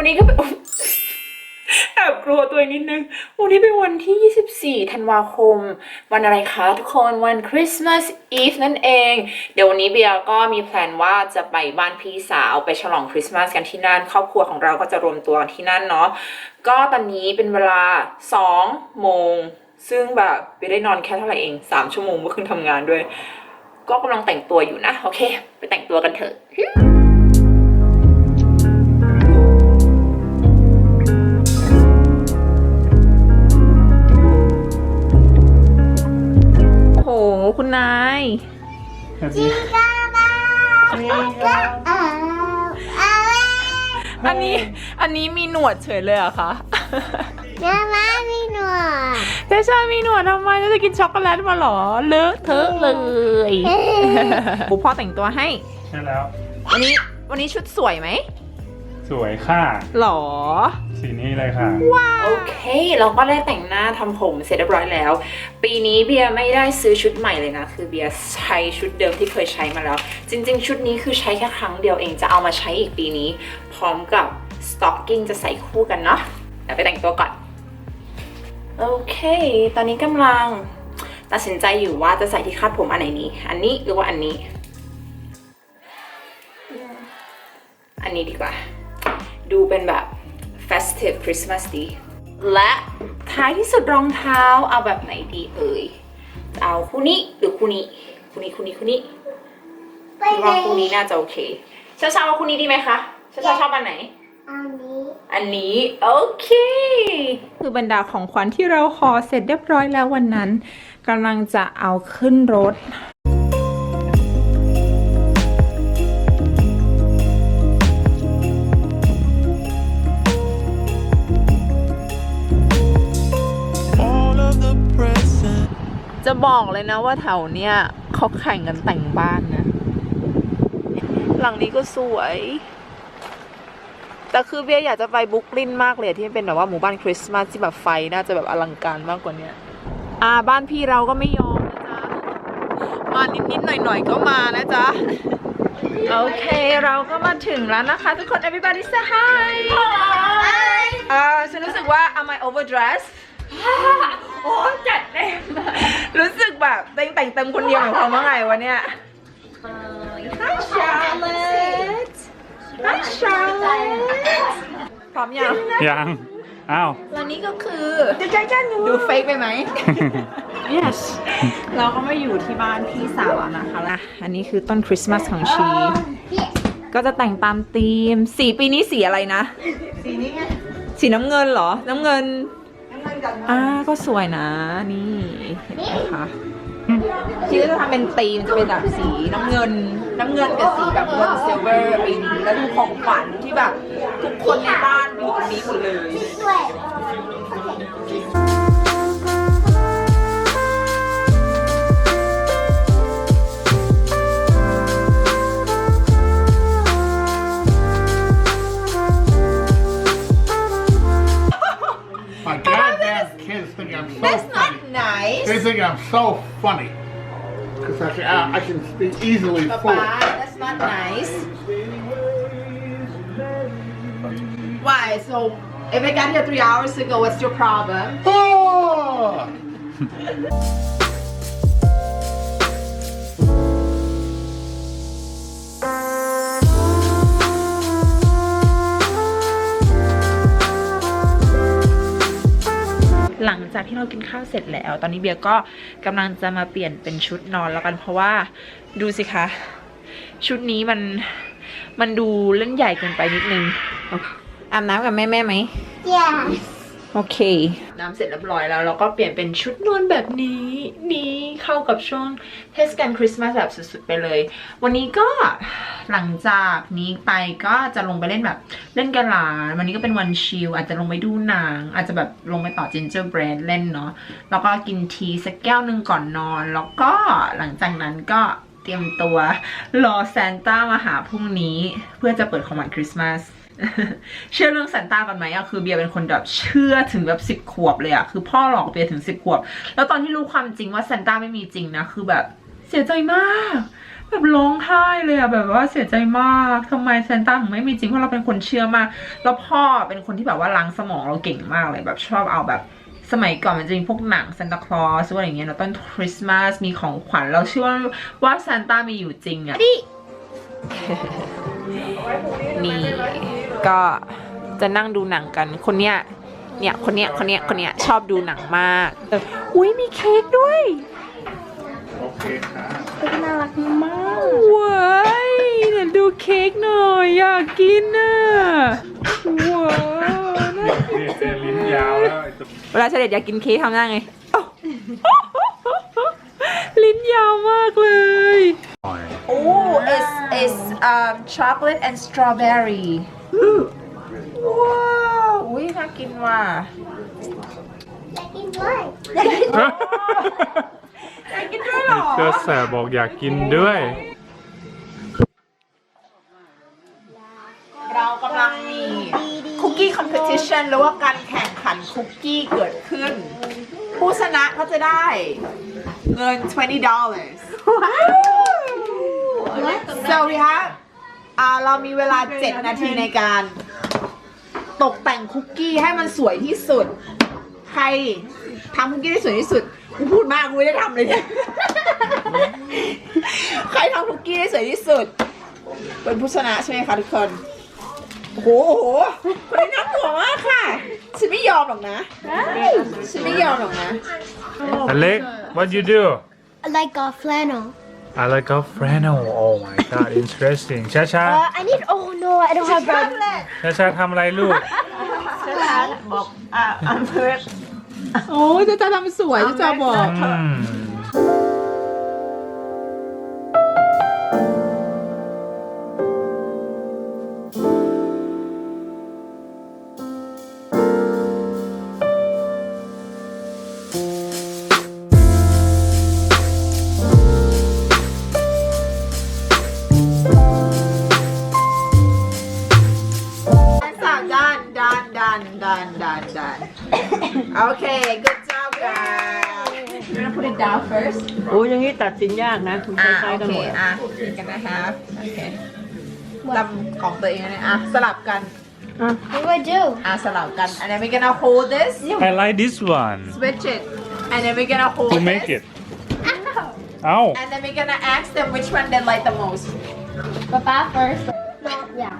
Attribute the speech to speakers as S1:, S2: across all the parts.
S1: วันนี้ก็เป็นแอบกลัวตัวนิดนึง วันนี้เป็นวันที่ 24 ธันวาคม วันอะไรคะทุกคน วันคริสต์มาสอีฟนั่นเอง เดี๋ยววันนี้เบียร์ก็มีแพลนว่าจะไปบ้านพี่สาวไปฉลองคริสต์มาสกันที่นั่น ครอบครัวของเราก็จะรวมตัวกันที่นั่นเนาะ ก็ตอนนี้เป็นเวลา 2 โมง ซึ่งแบบเบียร์ได้นอนแค่เท่าไหร่เอง 3 ชั่วโมงเมื่อคืนทำงานด้วย ก็กำลังแต่งตัวอยู่นะ โอเค ไปแต่งตัวกันเถอะ คุณนาย
S2: จิงกาบาอ้าวเอาไว้
S1: อันนี้อันนี้มีหนวดเฉยเลยเหรอะคะ
S2: น้ามามีหนวด
S1: เจชามีหนวดทำไมแล้วจะกินช็อกโกแลตมาเหรอ เลอะเทอะเลยปูพ่อแต่งตัวให้
S3: ใช่แล้ว
S1: วันนี้วันนี้ชุดสวยไหม
S3: สวยค่ะ
S1: หรอ
S3: สีนี้เลยค่ะ
S1: โอเค เราก็ได้แต่งหน้าทำผมเสร็จเรียบร้อยแล้ว ปีนี้เบียร์ไม่ได้ซื้อชุดใหม่เลยนะ คือเบียร์ใช้ชุดเดิมที่เคยใช้มาแล้ว จริง ๆ ชุดนี้คือใช้แค่ครั้งเดียวเองจะเอามาใช้อีกปีนี้ พร้อมกับสต็อกกิ้งจะใส่คู่กันเนาะเดี๋ยวไปแต่งตัวก่อน โอเค ตอนนี้กำลังตัดสินใจอยู่ว่าจะใส่ที่คาดผมอันไหนนี้ อันนี้หรือว่าอันนี้ อันนี้ดีกว่า ดูเป็นแบบ festive Christmas ดี และท้ายที่สุดรองเท้าเอาแบบไหนดีเอ่ยจะเอาคู่นี้หรือคู่นี้ คู่นี้คู่นี้คู่นี้
S2: ไป
S1: คิด
S2: ไหน
S1: ว่าคู่นี้น่าจะโอเคชาชาว่าคู่นี้ดีไหมคะชาชาชอบอันไหน
S2: อันนี้
S1: อันนี้ โอเค คือบรรดาของขวัญที่เราขอเสร็จเรียบร้อยแล้ววันนั้นกำลังจะเอาขึ้นรถ จะบอกเลยนะว่าแถวเนี้ยเขาแข่งกันแต่งบ้านนะ หลังนี้ก็สวย แต่คือเบียร์อยากจะไปบรุกลินมากเลยที่เป็นแบบว่าหมู่บ้านคริสต์มาสที่แบบไฟน่าจะแบบอลังการมากกว่าเนี้ยอ่าบ้านพี่เราก็ไม่ยอมนะจ๊ะ มานิดๆหน่อยๆก็มานะจ๊ะ โอเคเราก็มาถึงแล้วนะคะ ทุกคน everybody say hi อ่าฉันรู้สึกว่า am I overdressed โอ้จัดเต็มรู้สึกแบบเต็งแต่งเต็มคนเดียวหมายความว่าไงวะเนี่ย Hi Charlotte Hi Charlotte พร้อมยัง
S3: ยัง อ้าว
S1: แล้วนี่ก็คือ ดูเฟกไปไหม yes เราก็มาอยู่ที่บ้านพี่สาวแล้วนะคะนะอันนี้คือต้นคริสต์มาสของชี ก็จะแต่งตามธีม สีปีนี้สีอะไรนะ สีนี้ไง สีน้ำเงินเหรอ น้ำเงิน อ่าก็สวยนะ นี่เห็นไหมคะที่จะทำเป็นตีมจะเป็นแบบสีน้ำเงิน น้ำเงินกับสีแบบเงินซิลเวอร์ปีนี้แล้วดูของขวัญที่แบบ ทุกคนในบ้านอยู่ตรงนี้หมดเลย
S4: so funny. Because I can, I, I can speak easily
S1: Papa
S4: full.
S1: that's not nice Why so if I got here three hours ago what's your problem
S4: Oh!
S1: หลังจากที่เรากินข้าวเสร็จแล้ว ตอนนี้เบียร์ก็กำลังจะมาเปลี่ยนเป็นชุดนอนแล้วกันเพราะว่าดูสิคะ ชุดนี้มันมันดูเล่นใหญ่เกินไปนิดนึงอาบน้ำกับแม่แม่ไหม
S2: yes
S1: โอเค น้ำเสร็จเรียบร้อยแล้ว เราก็เปลี่ยนเป็นชุดนอนแบบนี้นี้เข้ากับช่วงเทศกาลคริสต์มาสแบบสุดๆไปเลย วันนี้ก็หลังจากนี้ไปก็จะลงไปเล่นแบบเล่นกระหลาวันนี้ก็เป็นวันชิลอาจจะลงไปดูหนัง อาจจะแบบลงไปต่อ gingerbread เล่นเนาะแล้วก็กินทีสักแก้วหนึ่งก่อนนอน แล้วก็หลังจากนั้นก็เตรียมตัวรอซานต้ามาหาพรุ่งนี้ เพื่อจะเปิดของขวัญคริสต์มาส เชื่อเรื่องซานต้ากันไหมอะคือเบียร์เป็นคนแบบเชื่อถึงแบบสิบขวบเลยอะคือพ่อหลอกเบียร์ถึงสิบขวบ แล้วตอนที่รู้ความจริงว่าซานต้าไม่มีจริงนะคือแบบเสียใจมากแบบร้องไห้เลยอะแบบว่าเสียใจมากทำไมซานต้าถึงไม่มีจริงเพราะเราเป็นคนเชื่อมาก แล้วพ่อเป็นคนที่แบบว่าล้างสมองเราเก่งมากเลยแบบชอบเอาแบบ สมัยก่อนมันจะมีพวกหนังซานตาคลอสอะไรอย่างเงี้ยเนอะต้นคริสต์มาสมีของขวัญเราเชื่อว่าว่าซานต้ามีอยู่จริงอะนี่ ก็จะนั่งดูหนังกัน คนเนี้ย เนี่ย คนเนี้ย คนเนี้ย คนเนี้ย ชอบดูหนังมาก เอออุ้ยมีเค้กด้วย
S3: โอเคค่ะ
S2: น่ารักมาก
S1: ว้ายเนี่ยดูเค้กหน่อย อยากกินน่ะว้าวน่า
S3: นี่เจลิ้นยาวแล้วไอ้ตัว
S1: เวลาเฉลี่ยอยากกินเค้กทำหน้าไงอ้าวลิ้นยาวมากเลย
S3: หน่อย
S1: โอ้ it's it's um chocolate and strawberry ว้าวอุ้ยน่ากินว่ะ
S2: อยากกินด้วย
S1: อยากกินด้วยเหรอ
S3: เจอแสบบอกอยากกินด้วย
S1: เรากำลังมีคุกกี้คอมเพติชันหรือว่าการแข่งขันคุกกี้เกิดขึ้น ผู้ชนะก็จะได้เงิน 20 dollars so we have อ่าเรามีเวลา 7 นาทีในการ ตกแต่งคุกกี้ให้มันสวยที่สุด ใครทำคุกกี้ได้สวยที่สุดกูพูดมากกูไม่ได้ทำเลยเนี่ย ใครทำคุกกี้ได้สวยที่สุด เป็นผู้ชนะใช่ไหมคะทุกคนโอ้โหโอ้โหคนนี้น่ากลัวมากค่ะ ฉันไม่ยอมหรอกนะ ฉันไม่ยอมหรอกนะ
S3: อเล็ก what you do
S2: I like a flannel
S3: I like a flannel oh my god interesting ช้าช้า
S2: uh, I need oh no I don't have bread
S3: ช้าช้าๆทำอะไรลูก
S1: โอ้ยจะจะทำสวยจะจะบอก
S3: อืม
S1: ส
S5: ตัดสินยากนะคุณ
S1: อะ
S5: คล้าย
S1: โอ
S5: ๆกัน
S1: เค
S5: หมด
S1: อะกินกันนะคะโอเคลำของตัวเองนะอะสลับกัน
S2: What do I do
S1: อะสลับกัน and then we're gonna hold this
S3: I like this one
S1: switch it and then we're gonna hold
S3: to make
S1: this
S3: it เอ้า
S1: and then we're gonna ask them which one they like the most
S2: Papa first no yeah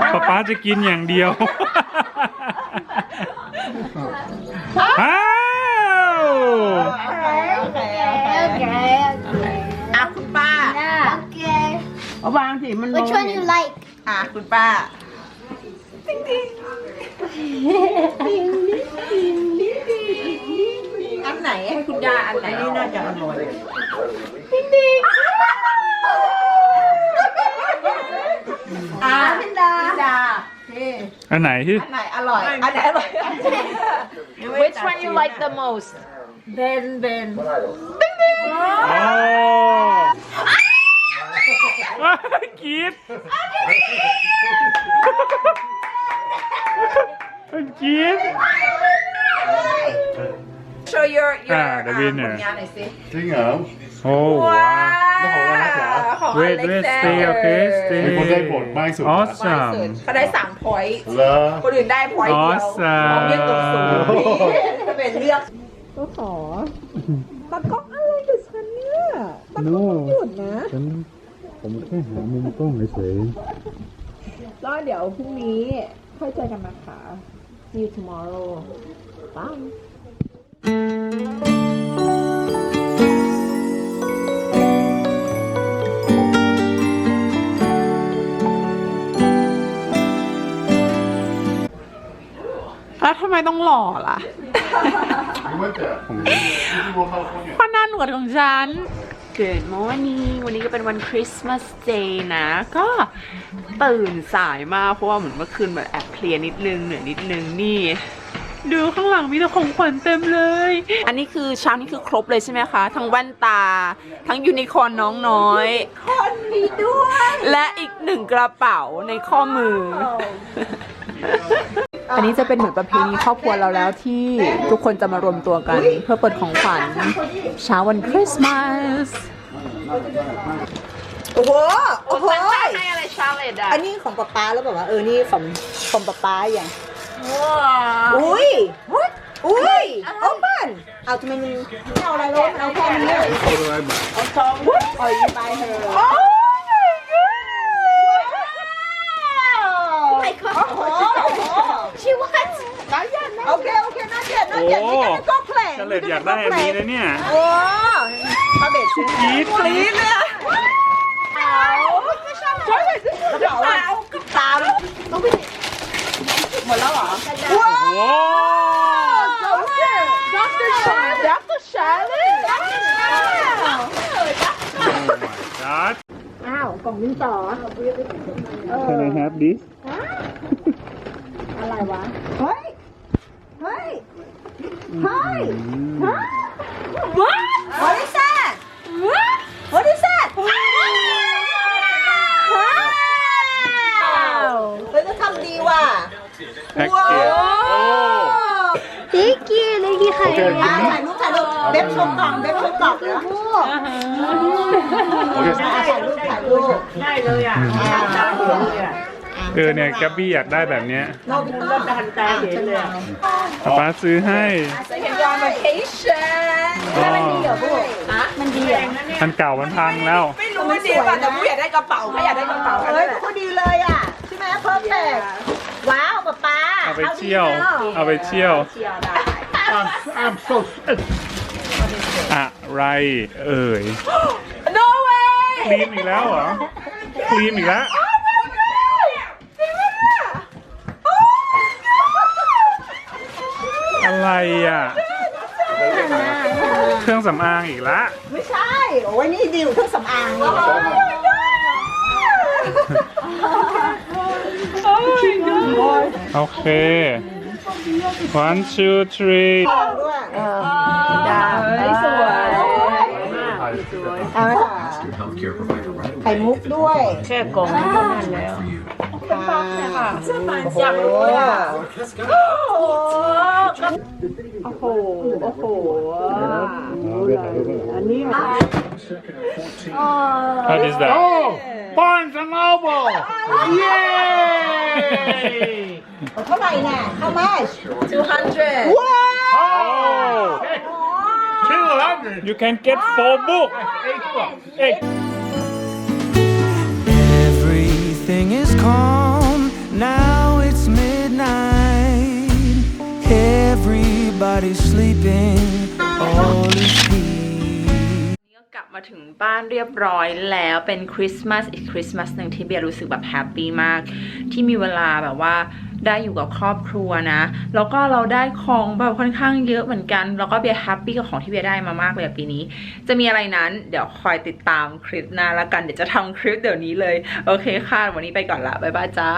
S3: ป๊าป๊าจะกินอย่างเดียว อ้าว
S1: okay okay okay
S2: okay
S1: อะคุณป้า
S2: yeah okay
S5: เอาวางสิมันมอง
S2: which one you like
S1: อะคุณป้า อันไหนให้คุณย่าอันไหน
S5: อันนี้น่าจะอร่อย
S1: อะพินดาพินดา
S3: อันไหนที่
S1: อันไหนอร่อย อันไหนอร่อย Which one you like the most
S5: เบนเบน
S3: โอ้กรีดกรีด
S1: Show your your
S3: อ่า the
S1: อ่า
S3: winner
S1: ผลงานหน่อยสิ
S4: Ding oh.
S3: โอ้ว้าว
S4: แล้วของเราล่ะจ๊ะ
S1: ของ
S3: Wait, wait, stay, okay, stay.
S4: มีคนได้ผลมากสุด
S1: ไม่สุด
S3: awesome
S1: เขาได้สาม point
S4: เหรอ
S1: คนอื่นได้ point เดียว
S3: Awesome
S1: ผมเรียกตัวสูงจะเป็นเลือก ก็ขอตะก้องอะไรกับฉันเนี่ยตะก้องหยุดนะ
S3: ฉันผมแค่หามุมกล้องเฉย
S1: แล้วเดี๋ยวพรุ่งนี้ค่อยเจอกันนะคะ see you tomorrow bye แล้วทำไมต้องหล่อล่ะ
S4: You went there. You will California.
S1: ป้าหน้าหนวดของฉัน Good morning วันนี้ก็เป็นวันคริสต์มาสเดย์นะ ก็ตื่นสายมากเพราะว่าเหมือนเมื่อคืนแบบแอบเพลียนิดนึงเหนื่อยนิดนึงนี่ ดูข้างหลังมีแต่ของขวัญเต็มเลย อันนี้คือเช้านี้คือครบเลยใช่ไหมคะ ทั้งแว่นตา ทั้งยูนิคอร์นน้องน้อย คนมีด้วย และอีกหนึ่งกระเป๋าในข้อมือ อันนี้จะเป็นเหมือนประเพณีครอบครัวเราแล้วที่ทุกคนจะมารวมตัวกัน เพื่อเปิดของขวัญเช้าวันคริสต์มาส
S6: โอ้โหโอ้โห
S1: ให้อะไรชาเลตอะ
S6: อันนี้ของป๊าป๊าแล้วแบบว่าเออนี่ของของป๊าป๊าอย่างอุ้ยอุ้ยเอาบ้านเอาทำไมมันไม่เอาอะไรแล้วมันเอาแค่นี้เลย
S4: What did I buy?
S6: ปล่อยไปเถอะโอ้ my god โอ้โหโอ้โห
S2: She wants.
S6: โอเคโอเคน่าเกลียดน่าเกลียดนี่ก็ก็เพลง
S3: ชาเลตอยากได้อันนี้นะเนี่ย
S6: โอ้พาเบส
S3: กรี๊ด
S6: กรี๊ดเลยอะกระเป๋ากระเป๋าตามหมดแล้วเหรอว้าว
S3: โอ้
S1: Dr. Charlotte Dr. Charlotte
S3: God
S6: อ้าว กล่องดินสอ
S3: Can I have this
S6: อะไรวะ เฮ้ย เฮ้ย เฮ้ย What? What is that? What? What is that? ว้าวเฮ้ยก็ทำดีว่ะ
S3: Package โอ้
S2: Thank you. Thank you,
S3: โอเค
S2: Kaya.
S6: อะถ่ายรูปถ่ายรูปเบ็บชมกล่องเบ็บชมกล่องนะ
S3: โอเค
S6: ถ่ายรูปถ่ายรูป
S5: ได้เลยอะตา เห็นเลยอะ
S3: เออเนี่ยแกบบี้อยากได้แบบเนี้ย
S6: โนบิ
S5: ร
S6: ตะ
S5: ถดันตาเห็นเลยอะ
S3: ป๊าป๊าซื้อให้
S1: vacation
S3: อ๋อ
S6: มันดีอะ
S3: อันเก่ามันพังแล้ว
S1: ไม่รู้ว่าดีป่ะแต่ผู้อยากได้กระเป๋าไม่อยากได้กระเป๋า
S6: เฮ้ยพอดีเลยอะใช่ไหมเพอร์เฟกว้าวป๊าป๊า
S3: เอาไปเที่ยว เอาไปเที่ยว
S4: I'm, I'm so. It's,
S3: อะไรเอ่ย
S1: No way
S3: คลีนอีกแล้วเหรอคลีนอีกแล้ว อะไรอะ เครื่องสำอางอีกแล้ว
S6: ไม่ใช่ โอ้ยนี่ดิวเครื่องสำอางเลย
S3: โอเค one two three
S6: ด้วย
S1: เฮ้ยสวย
S6: เอาไหมคะไข่มุกด้วย
S5: แค่กล่องนี้ก็นั่นแล้ว
S6: ค่ะโอ้โห
S1: โอ้โห โอ้โห
S5: อันนี้
S3: What is that
S4: oh, Barnes and Noble! Yay!
S6: เท่าไหร่น่ะ How much
S1: 200
S6: ว้าว
S3: oh
S4: 200.
S3: you can get four book
S4: Eight bucks.
S3: eight
S7: Everybody's sleeping, all is peace.
S1: ก็กลับมาถึงบ้านเรียบร้อยแล้วเป็นคริสต์มาสอีกคริสต์มาสหนึ่งที่เบียร์รู้สึกแบบแฮปปี้มาก ที่มีเวลาแบบว่าได้อยู่กับครอบครัวนะ แล้วก็เราได้ของแบบค่อนข้างเยอะเหมือนกัน แล้วก็เบียร์แฮปปี้กับของที่เบียร์ได้มามากเลยปีนี้ จะมีอะไรนั้น เดี๋ยวคอยติดตามคลิปหน้าล้วกัน เดี๋ยวจะทำคลิปเดี๋ยวนี้เลย โอเคค่ะ วันนี้ไปก่อนละ บ๊ายบายจ้า